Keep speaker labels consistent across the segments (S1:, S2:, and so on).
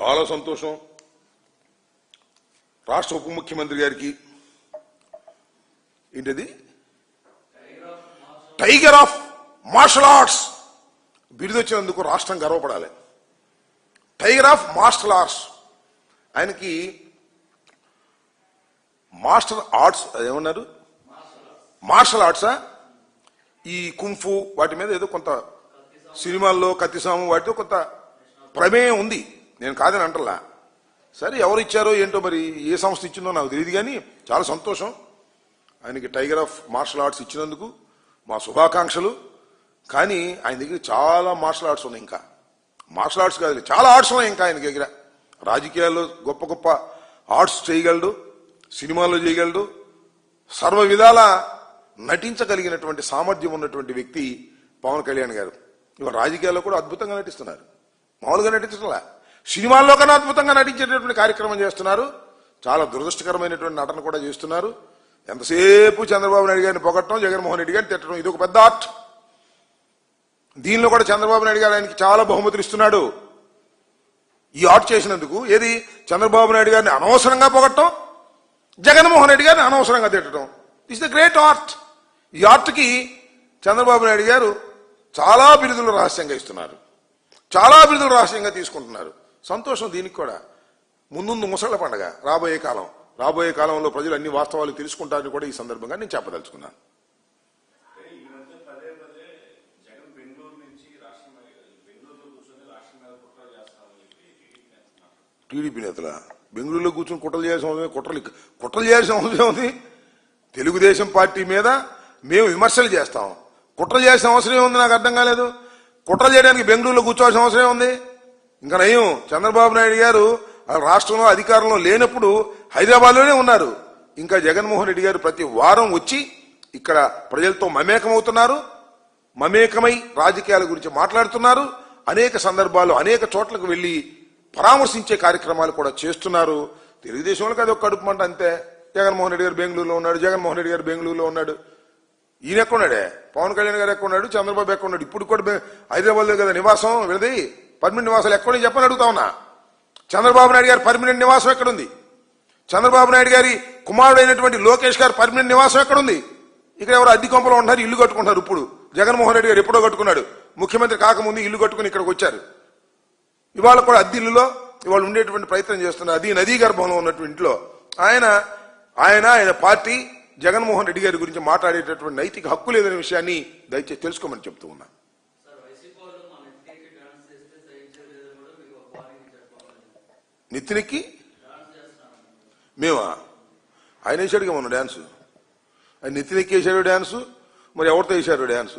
S1: చాలా సంతోషం. రాష్ట్ర ఉప ముఖ్యమంత్రి గారికి. ఏంటిది? టైగర్ ఆఫ్ మార్షల్ ఆర్ట్స్ బిరుదు వచ్చినందుకు రాష్ట్రం గర్వపడాలి. టైగర్ ఆఫ్ మార్షల్ ఆర్ట్స్ ఆయనకి మాస్టర్ ఆర్ట్స్ ఏమన్నారు? మార్షల్ ఆర్ట్సా ఈ కుంఫు వాటి మీద ఏదో కొంత సినిమాల్లో కత్తిసాము వాటితో కొంత ప్రమేయం ఉంది. నేను కాదని అంటలా. సరే ఎవరు ఇచ్చారో ఏంటో మరి ఏ సంస్థ ఇచ్చిందో నాకు తెలియదు కానీ చాలా సంతోషం. ఆయనకి టైగర్ ఆఫ్ మార్షల్ ఆర్ట్స్ ఇచ్చినందుకు మా శుభాకాంక్షలు. కానీ ఆయన దగ్గర చాలా మార్షల్ ఆర్ట్స్ ఉన్నాయి ఇంకా. మార్షల్ ఆర్ట్స్ కాదు చాలా ఆర్ట్స్ ఉన్నాయి ఇంకా ఆయన దగ్గర. రాజకీయాల్లో గొప్ప గొప్ప ఆర్ట్స్ చేయగలడు సినిమాల్లో చేయగలడు. సర్వ విధాల నటించగలిగినటువంటి సామర్థ్యం ఉన్నటువంటి వ్యక్తి పవన్ కళ్యాణ్ గారు. ఇవాళ రాజకీయాల్లో కూడా అద్భుతంగా నటిస్తున్నారు. మామూలుగా నటించడంలా సినిమాల్లో కన్నా అద్భుతంగా నటించేటటువంటి కార్యక్రమం చేస్తున్నారు. చాలా దురదృష్టకరమైనటువంటి నటన కూడా చేస్తున్నారు. ఎంతసేపు చంద్రబాబు నాయుడు గారిని పొగట్టడం జగన్మోహన్ రెడ్డి గారిని తిట్టడం ఇది ఒక పెద్ద ఆర్ట్. దీనిలో కూడా చంద్రబాబు నాయుడు గారు ఆయనకి చాలా బహుమతులు ఇస్తున్నాడు. ఈ ఆర్ట్ చేసినందుకు ఏది? చంద్రబాబు నాయుడు గారిని అనవసరంగా పొగట్టడం జగన్మోహన్ రెడ్డి గారిని అనవసరంగా తిట్టడం. ఇస్ ద గ్రేట్ ఆర్ట్ ఈ ఆర్ట్కి చంద్రబాబు నాయుడు గారు చాలా బిరుదులు రహస్యంగా ఇస్తున్నారు. చాలా బిరుదులు రహస్యంగా తీసుకుంటున్నారు. సంతోషం దీనికి కూడా. ముందుందు ముసళ్ళ పండగ రాబోయే కాలం. రాబోయే కాలంలో ప్రజలు అన్ని వాస్తవాలు తెలుసుకుంటారని కూడా ఈ సందర్భంగా నేను చెప్పదలుచుకున్నాను.
S2: టీడీపీ
S1: నేతల బెంగళూరులో కూర్చొని కుట్రలు చేయాల్సిన అవసరం కుట్రలు కుట్రలు చేయాల్సిన అవసరం ఉంది తెలుగుదేశం పార్టీ మీద మేము విమర్శలు చేస్తాం. కుట్రలు చేయాల్సిన అవసరం ఏముంది నాకు అర్థం కాలేదు? కుట్రలు చేయడానికి బెంగళూరులో కూర్చోవాల్సిన అవసరం ఏముంది? ఇంకా నయం. చంద్రబాబు నాయుడు గారు ఆ రాష్ట్రంలో అధికారంలో లేనప్పుడు హైదరాబాద్లోనే ఉన్నారు. ఇంకా జగన్మోహన్ రెడ్డి గారు ప్రతి వారం వచ్చి ఇక్కడ ప్రజలతో మమేకమవుతున్నారు. మమేకమై రాజకీయాల గురించి మాట్లాడుతున్నారు. అనేక సందర్భాలు అనేక చోట్లకు వెళ్ళి పరామర్శించే కార్యక్రమాలు కూడా చేస్తున్నారు. తెలుగుదేశంలోకి అది ఒక కడుపు మంట అంతే. జగన్మోహన్ రెడ్డి గారు బెంగళూరులో ఉన్నాడు. జగన్మోహన్ రెడ్డి గారు బెంగళూరులో ఉన్నాడు. ఈయన ఎక్కడున్నాడే పవన్ కళ్యాణ్ గారు ఎక్కడున్నాడు చంద్రబాబు ఎక్కడున్నాడు ఇప్పుడు కూడా హైదరాబాద్లో కదా నివాసం. వీళ్ళది పర్మనెంట్ నివాసాలు ఎక్కడి చెప్పని అడుగుతా ఉన్నా. చంద్రబాబు నాయుడు గారి పర్మనెంట్ నివాసం ఎక్కడుంది? చంద్రబాబు నాయుడు గారి కుమారుడైనటువంటి లోకేష్ గారి పర్మనెంట్ నివాసం ఎక్కడుంది? ఇక్కడ ఎవరు అద్దె కొంపలో ఉంటున్నారు ఇల్లు కట్టుకుంటున్నారు ఇప్పుడు. జగన్మోహన్ రెడ్డి గారు ఎప్పుడో కట్టుకున్నాడు. ముఖ్యమంత్రి కాకముందు ఇల్లు కట్టుకుని ఇక్కడికి వచ్చారు. ఇవాళ కూడా అద్దె ఇల్లులో ఇవాళ ఉండేటువంటి ప్రయత్నం చేస్తున్నారు. అది నదీ గర్భంలో ఉన్నటువంటి ఇంట్లో ఆయన ఆయన ఆయన పార్టీ జగన్మోహన్ రెడ్డి గారి గురించి మాట్లాడేటటువంటి నైతిక హక్కు లేదనే విషయాన్ని దయచేసి తెలుసుకోమని చెప్తూ ఉన్నాను
S3: సార్ వైసీపీ వాళ్ళు మన ఇంటికి డాన్స్ చేస్తే సహించలేదని కూడా మీకు ఒక వార్నింగ్ చెప్పాలి
S1: నెత్తినెక్కి మేమా? ఆయన వేసాడుగా మొన్న డ్యాన్స్ ఆయన నెత్తినెక్కి వేసాడు డ్యాన్సు మరి ఎవరితో వేశారు డ్యాన్స్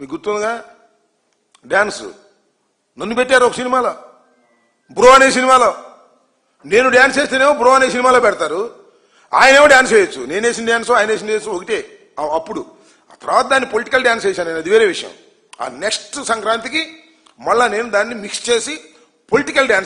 S1: మీకు గుర్తుందిగా? డ్యాన్స్ నన్ను పెట్టారు ఒక సినిమాలో. బ్రో అనే సినిమాలో. నేను డ్యాన్స్ చేస్తేనేమో బ్రో అనే సినిమాలో పెడతారు. ఆయనేమో డ్యాన్స్ వేయచ్చు నేను వేసిన డ్యాన్స్ ఆయన వేసిన డ్యాన్స్ ఒకటే. అప్పుడు. ఆ తర్వాత దాన్ని పొలిటికల్ డ్యాన్స్ వేశాను నేను. అది వేరే విషయం. ఆ నెక్స్ట్ సంక్రాంతికి మళ్ళా నేను దాన్ని మిక్స్ చేసి పొలిటికల్ డ్యాన్స్